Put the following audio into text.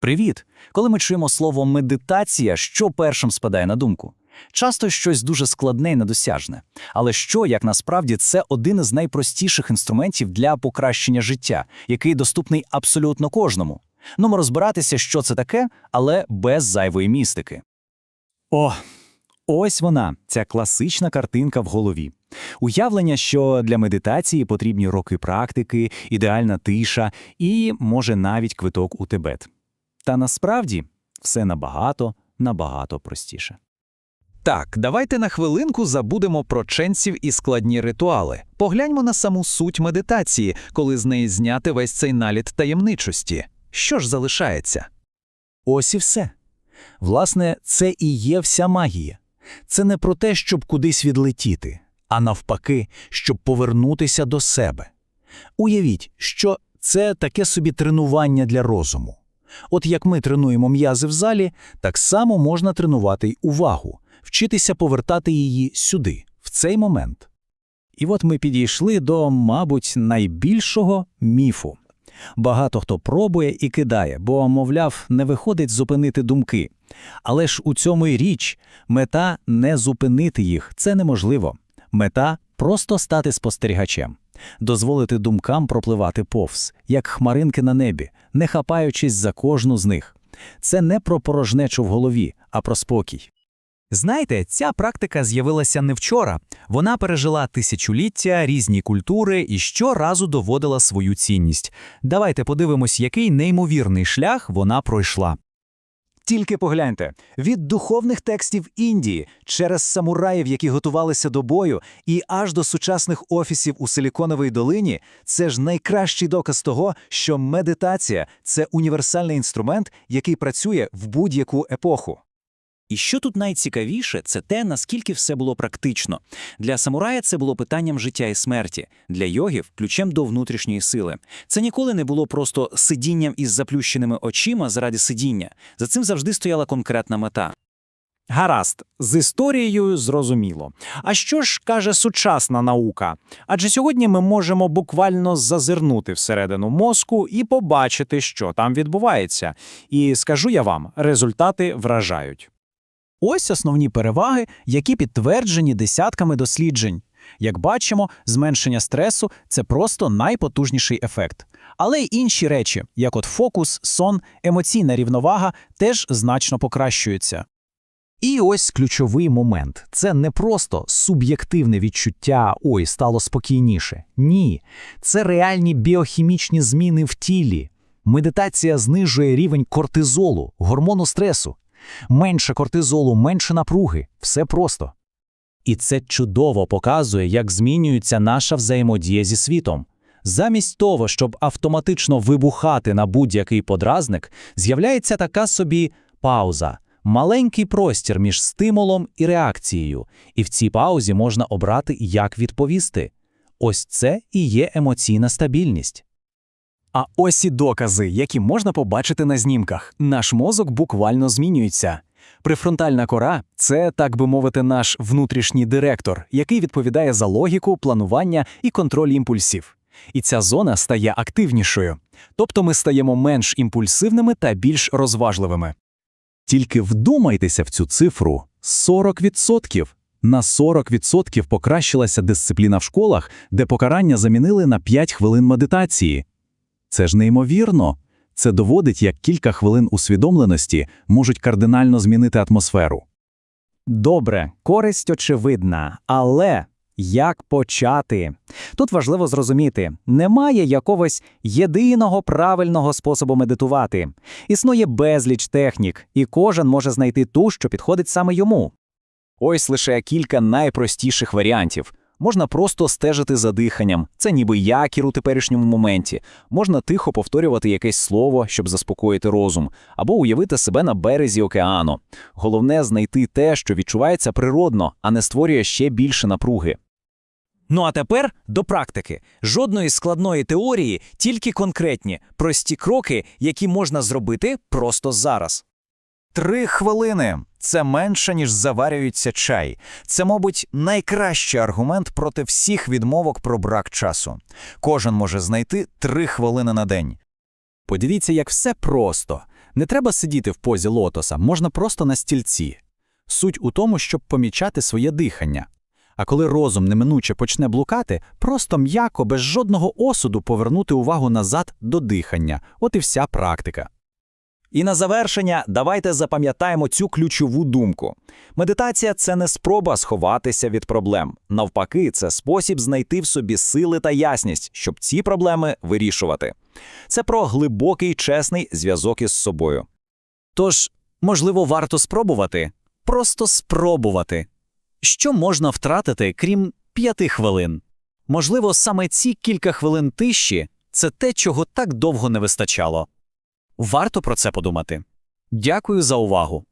Привіт! Коли ми чуємо слово медитація, що першим спадає на думку? Часто щось дуже складне і недосяжне. Але що, як насправді, це один із найпростіших інструментів для покращення життя, який доступний абсолютно кожному. Ну, ми розбиратися, що це таке, але без зайвої містики. О, ось вона, ця класична картинка в голові. Уявлення, що для медитації потрібні роки практики, ідеальна тиша і, може, навіть квиток у Тибет. Та насправді все набагато, набагато простіше. Так, давайте на хвилинку забудемо про ченців і складні ритуали. Погляньмо на саму суть медитації, коли з неї зняти весь цей наліт таємничості. Що ж залишається? Ось і все. Власне, це і є вся магія. Це не про те, щоб кудись відлетіти, а навпаки, щоб повернутися до себе. Уявіть, що це таке собі тренування для розуму. От як ми тренуємо м'язи в залі, так само можна тренувати й увагу, вчитися повертати її сюди, в цей момент. І от ми підійшли до, мабуть, найбільшого міфу. Багато хто пробує і кидає, бо, мовляв, не виходить зупинити думки. Але ж у цьому й річ мета не зупинити їх, це неможливо. Мета просто стати спостерігачем, дозволити думкам пропливати повз, як хмаринки на небі, не хапаючись за кожну з них. Це не про порожнечу в голові, а про спокій. Знаєте, ця практика з'явилася не вчора. Вона пережила тисячоліття, різні культури і щоразу доводила свою цінність. Давайте подивимось, який неймовірний шлях вона пройшла. Тільки погляньте, від духовних текстів Індії через самураїв, які готувалися до бою, і аж до сучасних офісів у Силіконовій долині, це ж найкращий доказ того, що медитація це універсальний інструмент, який працює в будь-яку епоху. І що тут найцікавіше, це те, наскільки все було практично. Для самурая це було питанням життя і смерті, для йогів – ключем до внутрішньої сили. Це ніколи не було просто сидінням із заплющеними очима заради сидіння. За цим завжди стояла конкретна мета. Гаразд, з історією зрозуміло. А що ж каже сучасна наука? Адже сьогодні ми можемо буквально зазирнути всередину мозку і побачити, що там відбувається. І скажу я вам, результати вражають. Ось основні переваги, які підтверджені десятками досліджень. Як бачимо, зменшення стресу це просто найпотужніший ефект. Але й інші речі, як от фокус, сон, емоційна рівновага, теж значно покращуються. І ось ключовий момент це не просто суб'єктивне відчуття ой, стало спокійніше. Ні, це реальні біохімічні зміни в тілі. Медитація знижує рівень кортизолу, гормону стресу. Менше кортизолу, менше напруги. Все просто. І це чудово показує, як змінюється наша взаємодія зі світом. Замість того, щоб автоматично вибухати на будь-який подразник, з'являється така собі пауза, маленький простір між стимулом і реакцією, і в цій паузі можна обрати, як відповісти. Ось це і є емоційна стабільність. А ось і докази, які можна побачити на знімках. Наш мозок буквально змінюється. Префронтальна кора це, так би мовити, наш внутрішній директор, який відповідає за логіку, планування і контроль імпульсів. І ця зона стає активнішою. Тобто ми стаємо менш імпульсивними та більш розважливими. Тільки вдумайтеся в цю цифру 40%. На 40% покращилася дисципліна в школах, де покарання замінили на 5 хвилин медитації. Це ж неймовірно. Це доводить, як кілька хвилин усвідомленості можуть кардинально змінити атмосферу. Добре, користь очевидна, але як почати? Тут важливо зрозуміти, немає якогось єдиного правильного способу медитувати. Існує безліч технік, і кожен може знайти ту, що підходить саме йому. Ось лише кілька найпростіших варіантів. Можна просто стежити за диханням, це ніби якір у теперішньому моменті. Можна тихо повторювати якесь слово, щоб заспокоїти розум, або уявити себе на березі океану. Головне знайти те, що відчувається природно, а не створює ще більше напруги. Ну а тепер до практики. Жодної складної теорії, тільки конкретні, прості кроки, які можна зробити просто зараз. Три хвилини це менше, ніж заварюється чай. Це, мабуть, найкращий аргумент проти всіх відмовок про брак часу. Кожен може знайти три хвилини на день. Подивіться, як все просто. Не треба сидіти в позі лотоса, можна просто на стільці. Суть у тому, щоб помічати своє дихання. А коли розум неминуче почне блукати, просто м'яко, без жодного осуду повернути увагу назад до дихання. От і вся практика. І на завершення давайте запам'ятаємо цю ключову думку. Медитація це не спроба сховатися від проблем. Навпаки, це спосіб знайти в собі сили та ясність, щоб ці проблеми вирішувати. Це про глибокий чесний зв'язок із собою. Тож, можливо, варто спробувати? Просто спробувати. Що можна втратити, крім п'яти хвилин? Можливо, саме ці кілька хвилин тиші це те, чого так довго не вистачало. Варто про це подумати. Дякую за увагу.